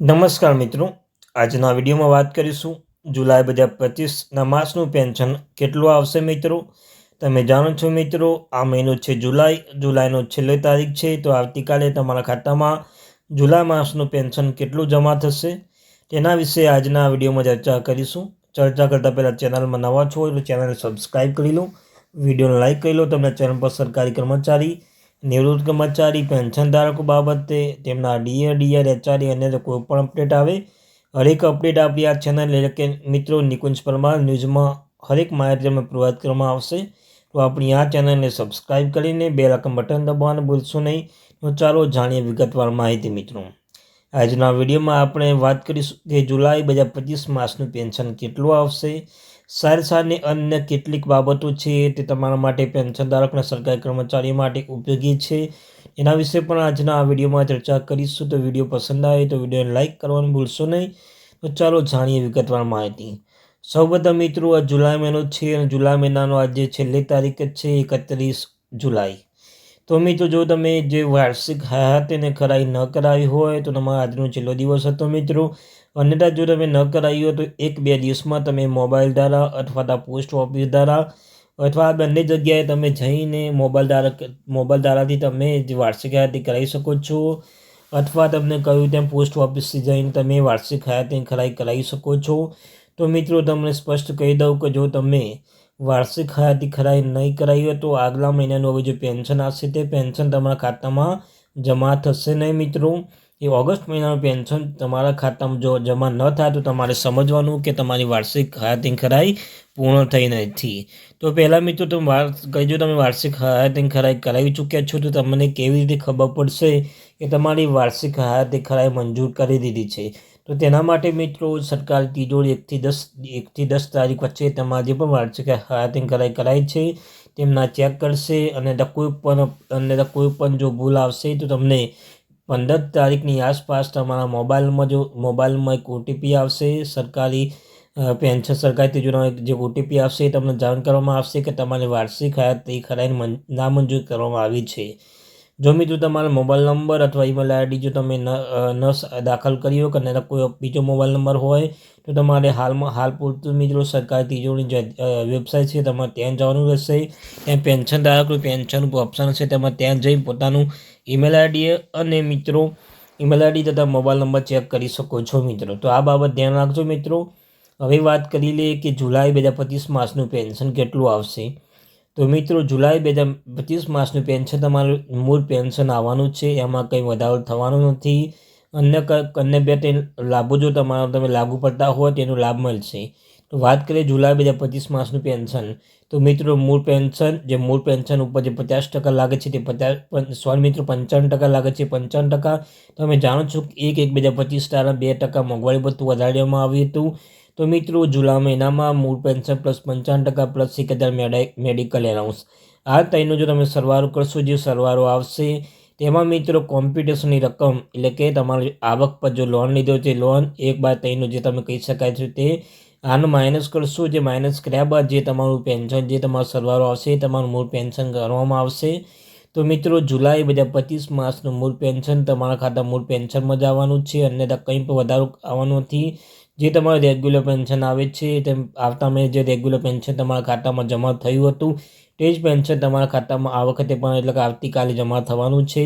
નમસ્કાર મિત્રો. આજના વિડીયોમાં વાત કરીશું જુલાઈ બજાર પચીસના માસનું પેન્શન કેટલું આવશે મિત્રો? તમે જાણો છો મિત્રો, આ મહિનો છે જુલાઈ. જુલાઈનો છેલ્લી તારીખ છે, તો આવતીકાલે તમારા ખાતામાં જુલાઈ માસનું પેન્શન કેટલું જમા થશે? તેના વિશે આજના વિડીયોમાં ચર્ચા કરીશું. ચર્ચા કરતાં પહેલાં ચેનલમાં નવા છો તો ચેનલને સબસ્ક્રાઈબ કરી લો. વિડીયોને લાઈક કરી લો. તમને ચેનલ પર સરકારી કર્મચારી નિવૃત્ત કર્મચારી, પેન્શન ધારકો બાબતે તેમના ડીએ, ડીઆર, એચઆરએ અને કોઈ પણ અપડેટ આવે, હરેક અપડેટ આપણી આ ચેનલ એટલે કે મિત્રો નિકુંજ પરમાર ન્યૂઝમાં હરેક માહિતી અમે પ્રોવાઈડ કરવામાં આવશે. તો આપણી આ ચેનલને સબસ્ક્રાઈબ કરીને બે રકમ બટન દબાવવાનું ભૂલશો નહીં. તો ચાલો જાણીએ વિગતવાર માહિતી મિત્રો. આજના વિડીયોમાં આપણે વાત કરીશું કે જુલાઈ બે હજાર પચીસ માસનું પેન્શન કેટલું આવશે? સાર સારની અન્ય કેટલીક બાબતો છે તે તમારા માટે પેન્શનધારકના સરકારી કર્મચારી માટે ઉપયોગી છે. એના વિશે પણ આજના આ વિડીયોમાં ચર્ચા કરીશું. તો વીડિયો પસંદ આવે તો વિડીયોને લાઇક કરવાનું ભૂલશો નહીં. તો ચાલો જાણીએ વિગતવાર માહિતી. સૌપ્રથમ મિત્રો, આ જુલાઈ મહિનો છે અને જુલાઈ મહિનાનો આજે છેલ્લી તારીખ જ છે, એકત્રીસ જુલાઈ. તો મિત્રો જો તમે જે વાર્ષિક હયાતીને ખરાઈ ન કરાવી હોય, તો તમારો આજનો છેલ્લો દિવસ હતો મિત્રો. અન્યથા, જો તમે ન કરાવી હોય, તો એક બે દિવસમાં તમે મોબાઈલ દ્વારા અથવા તો પોસ્ટ ઓફિસ દ્વારા અથવા બંને જગ્યાએ તમે જઈને મોબાઈલ દ્વારા મોબાઈલ દ્વારાથી તમે જે વાર્ષિક હયાતી કરાવી શકો છો. અથવા તમને કહ્યું તેમ, પોસ્ટ ઓફિસથી જઈને તમે વાર્ષિક હયાતી ખરાઈ કરાવી શકો છો. તો મિત્રો, તમને સ્પષ્ટ કહી દઉં કે જો તમે વાર્ષિક હયાતી ખરાઈ નહીં કરાવી હોય તો આગલા મહિનાનું હવે જે પેન્શન આવશે તે પેન્શન તમારા ખાતામાં જમા થશે નહીં મિત્રો. એ ઓગસ્ટ મહિનાનું પેન્શન તમારા ખાતામાં જો જમા ન થાય તો તમારે સમજવાનું કે તમારી વાર્ષિક હયાતી ખરાઈ પૂર્ણ થઈ નથી તો પહેલાં મિત્રો તમે કહીજો તમે વાર્ષિક હયાતી ખરાઈ કરાવી ચૂક્યા છો તો તમને કેવી રીતે ખબર પડશે કે તમારી વાર્ષિક હયાતી ખરાઈ મંજૂર કરી દીધી છે. તો તેના માટે મિત્રો સરકાર તિજોરી એકથી દસ એકથી દસ તારીખ વચ્ચે તમારી જે પણ વાર્ષિક હયાતી ખરાઈ કરાઈ છે તેમના ચેક કરશે અને કોઈ પણ, અને કોઈ પણ જો ભૂલ આવશે તો તમને પંદર તારીખની આસપાસ તમારા મોબાઈલમાં જો મોબાઈલમાં એક ઓટીપી આવશે, સરકારી પેન્શન, સરકારી તિજોરીમાં જે ઓટીપી આવશે એ તમને જાણ કરવામાં આવશે કે તમારી વાર્ષિક હયાત એ ખરાઈ નામંજૂર કરવામાં આવી છે. જો મિત્રો તમારો મોબાઈલ નંબર અથવા ઈમેલ આઈડી જો તમે ન દાખલ કરી હોય કે કોઈ બીજો મોબાઈલ નંબર હોય, તો તમારે હાલમાં, હાલ પૂરતું મિત્રો સરકારી તિજોરી વેબસાઇટ છે તમારે ત્યાં જવાનું રહેશે. ત્યાં પેન્શન ધારકનું પેન્શન ઓપ્શન છે, તેમાં ત્યાં જઈ પોતાનું ઈમેલ આઈડી અને મિત્રો ઈમેલ આઈડી તથા મોબાઈલ નંબર ચેક કરી શકો છો મિત્રો. તો આ બાબત ધ્યાન રાખજો મિત્રો. હવે વાત કરી લઈએ કે જુલાઈ બે હજાર પચીસ માસનું પેન્શન કેટલું આવશે? તો મિત્રો, જુલાઈ બે હજાર પચીસ માસનું પેન્શન, તમારું મૂળ પેન્શન આવવાનું છે. એમાં કંઈ વધારો થવાનો નથી. અન્ય અન્ય બે ત્રણ લાભો જો તમારા, તમે લાગુ પડતા હોય તેનો લાભ મળશે. તો વાત કરીએ જુલાઈ બે હજાર પચીસ માસનું પેન્શન. તો મિત્રો, મૂળ પેન્શન, જે મૂળ પેન્શન ઉપર જે પચાસ ટકા લાગે છે તે પચાસ સોરી મિત્રો, પંચાવન ટકા લાગે છે, પંચાવન ટકા. તમે જાણો છો કે એક એક બે હજાર પચીસ તારા બે ટકા મોંઘવારી ભથ્થું વધારવામાં આવ્યું હતું. તો મિત્રો જુલા મહિનામાં મૂળ પેન્શન પ્લસ પંચાવન ટકા પ્લસ એક હજાર મેડિકલ એલાઉન્સ આ ત્રણનો જો તમે સરવાળો કરશો, જે સરવાળો આવશે, તેમાં મિત્રો કોમ્પિટિશનની રકમ, એટલે કે તમારી આવક પર જો લોન લીધો છે લોન એક બાર ત્રણનું જે તમે કહી શકાય છે તે આનું માઇનસ કરશો. જે માઇનસ કર્યા બાદ જે તમારું પેન્શન જે તમારો સરવાળો આવશે તમારું મૂળ પેન્શન કરવામાં આવશે. તો મિત્રો, જુલાઈ બે હજાર પચીસ માસનું મૂળ પેન્શન, તમારા ખાતા મૂળ પેન્શનમાં જ આવવાનું છે, અન્યથા કંઈ પણ વધારો આવવાનું નથી. જે તમારું રેગ્યુલર પેન્શન આવે છે, તેમ આવતા મહિને જે રેગ્યુલર પેન્શન તમારા ખાતામાં જમા થયું હતું, તે જ પેન્શન તમારા ખાતામાં આ વખતે પણ એટલે કે આવતીકાલે જમા થવાનું છે.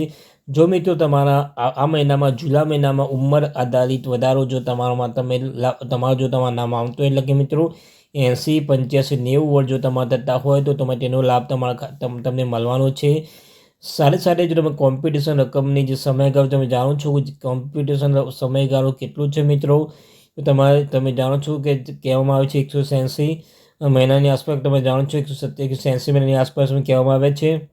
જો મિત્રો, તમારા આ મહિનામાં, જુલા મહિનામાં ઉંમર આધારિત વધારો જો તમારામાં તમે તમારું જો તમારું નામ આવતું એટલે કે મિત્રો, એંસી, પંચ્યાસી, નેવું વર્ષ જો તમારા થતા હોય તો તમે તેનો લાભ તમારા તમને મળવાનો છે. સાથે સાથે જો તમે કોમ્પિટિશન રકમની જે સમયગાળો તમે જાણો છો કોમ્પિટિશન સમયગાળો કેટલું છે મિત્રો? તમારે, તમે જાણો છો કે કહેવામાં આવે છે એકસો મહિનાની આસપાસ, તમે જાણો છો એકસો સત્યાવીસ એંસી મહિનાની આસપાસ કહેવામાં આવે છે.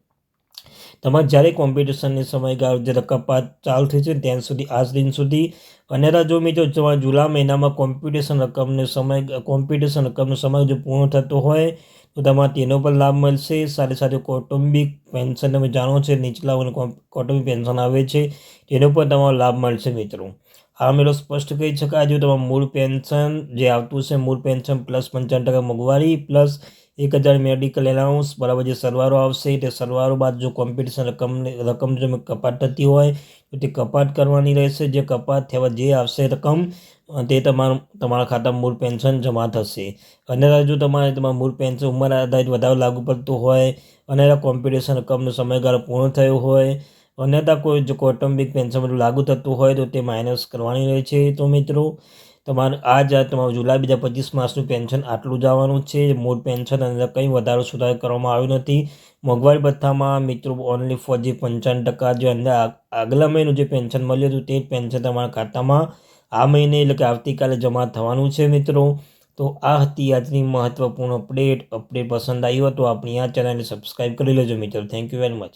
તમારે જ્યારે કોમ્પિટિશનની સમયગાળો જ્યારે રકપાત ચાલુ થઈ છે ત્યાં સુધી, આજ દિન સુધી અને જો મિત્રો તમારે જુલા મહિનામાં કોમ્પિટિશન રકમને સમય કોમ્પિટિશન રકમનો સમય જો પૂર્ણ થતો હોય, તો તમારે તેનો પણ લાભ મળશે. સાથે સાથે કૌટુંબિક પેન્શન, તમે જાણો છો, નીચલા કૌટુંબિક પેન્શન આવે છે, તેનો પણ તમારો લાભ મળશે મિત્રો. આ મેળો સ્પષ્ટ કહી શકાય, જો તમારું મૂળ પેન્શન જે આવતું છે, મૂળ પેન્શન પ્લસ પંચાવન ટકા મોંઘવારી પ્લસ એક હજાર મેડિકલ એલાઉન્સ બરાબર જે સરવારો આવશે તે સરવારો બાદ જો કોમ્પિટિશન રકમની રકમ જો કપાત થતી હોય, તો તે કપાત કરવાની રહેશે. જે કપાત થવા જે આવશે રકમ તે તમારું, તમારા ખાતામાં મૂળ પેન્શન જમા થશે. અને જો તમારે, તમારું મૂળ પેન્શન ઉંમર આધારિત વધારો લાગુ પડતું હોય અને કોમ્પિટિશન રકમનો સમયગાળો પૂર્ણ થયો હોય, અન્યથા કોઈ જો કૌટુંબિક પેન્શન લાગુ થતું હોય, તો તે માઇનસ કરવાની રહે છે તો મિત્રો તમારે આ જ તમારું જુલાઈ બીજા પચીસ માસનું પેન્શન આટલું જ આવવાનું છે. મૂળ પેન્શન અંદર કંઈ વધારો સુધારો કરવામાં આવ્યો નથી. મોંઘવારી ભથ્થામાં મિત્રો ઓનલી ફોર જે પંચાવન ટકા જે અંદર આગલા મહિનું જે પેન્શન મળ્યું હતું તે જ પેન્શન તમારા ખાતામાં આ મહિને એટલે કે આવતીકાલે જમા થવાનું છે મિત્રો. તો આ હતી આજની મહત્વપૂર્ણ અપડેટ અપડેટ પસંદ આવી હોય તો આપણી આ ચેનલને સબસ્ક્રાઈબ કરી લેજો મિત્રો. Thank you very much